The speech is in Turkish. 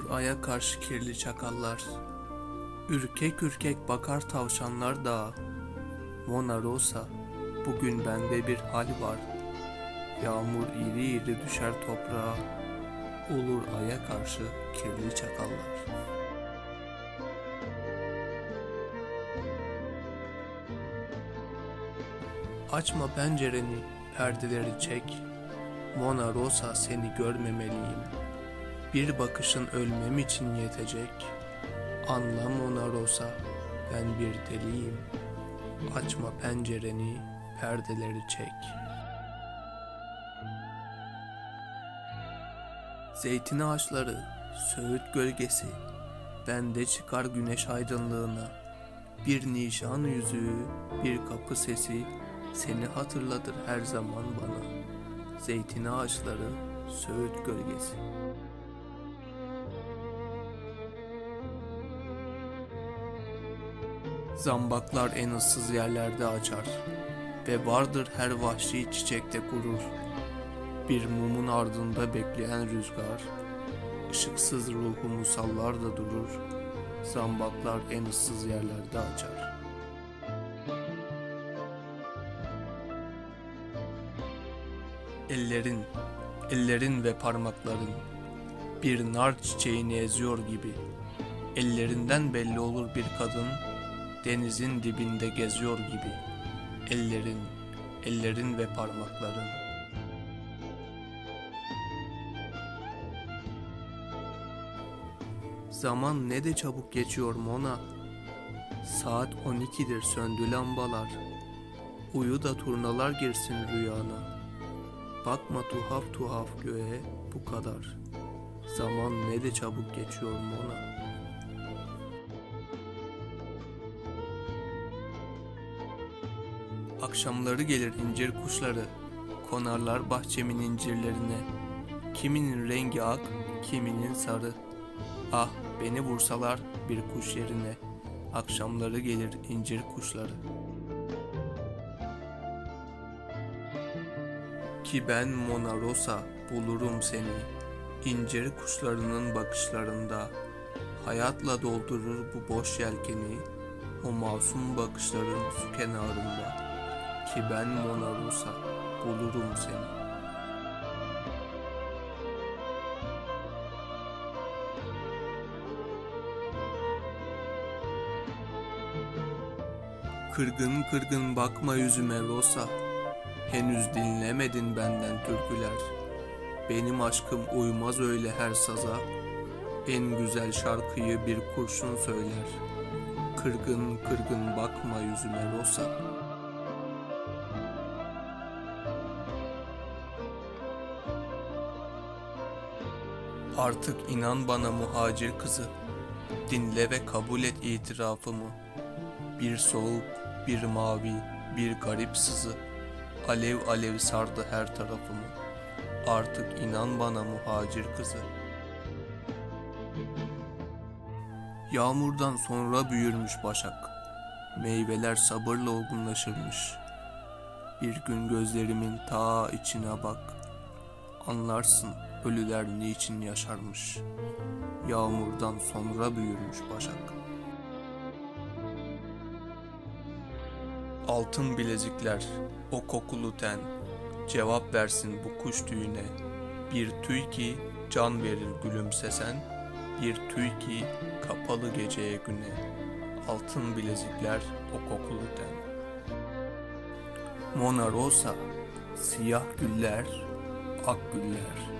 Ulur aya karşı kirli çakallar. Ürkek ürkek bakar tavşanlar da. Mona Rosa, bugün bende bir hal var. Yağmur iri iri düşer toprağa. Olur aya karşı kirli çakallar. Açma pencereni, perdeleri çek. Mona Rosa seni görmemeliyim. Bir bakışın ölmem için yetecek. Anlam ona Rosa, ben bir deliyim. Açma pencereni, perdeleri çek. Zeytin ağaçları, söğüt gölgesi, bende çıkar güneş aydınlığına. Bir nişan yüzüğü, bir kapı sesi, seni hatırlatır her zaman bana. Zeytin ağaçları, söğüt gölgesi. Zambaklar en ıssız yerlerde açar ve vardır her vahşi çiçekte gurur. Bir mumun ardında bekleyen rüzgar, ışıksız ruhumu sallar da durur. Zambaklar en ıssız yerlerde açar. Ellerin, ellerin ve parmakların bir nar çiçeğini eziyor gibi. Ellerinden belli olur bir kadın denizin dibinde geziyor gibi. Ellerin, ellerin ve parmakların. Zaman ne de çabuk geçiyor Mona. Saat 12'dir söndü lambalar. Uyu da turnalar girsin rüyana. Bakma tuhaf tuhaf göğe bu kadar. Zaman ne de çabuk geçiyor Mona. Akşamları gelir incir kuşları, konarlar bahçemin incirlerine. Kiminin rengi ak, kiminin sarı. Ah beni vursalar bir kuş yerine, akşamları gelir incir kuşları. Ki ben Mona Rosa bulurum seni, incir kuşlarının bakışlarında. Hayatla doldurur bu boş yelkeni, o masum bakışların su kenarında ki ben Mona Rosa bulurum seni. Kırgın kırgın bakma yüzüme Rosa, henüz dinlemedin benden türküler. Benim aşkım uymaz öyle her saza, en güzel şarkıyı bir kurşun söyler. Kırgın kırgın bakma yüzüme Rosa.'' Artık inan bana muhacir kızı. Dinle ve kabul et itirafımı. Bir soğuk, bir mavi, bir garip sızı. Alev alev sardı her tarafımı. Artık inan bana muhacir kızı. Yağmurdan sonra büyürmüş başak. Meyveler sabırla olgunlaşırmış. Bir gün gözlerimin ta içine bak. Anlarsın Ölüler niçin yaşarmış? Yağmurdan sonra büyürmüş başak. Altın bilezikler, o kokulu ten, cevap versin bu kuş tüyüne. Bir tüy ki can verir gülümsesen, bir tüy ki kapalı geceye güne. Altın bilezikler, o kokulu ten. Mona Rosa, siyah güller, ak güller.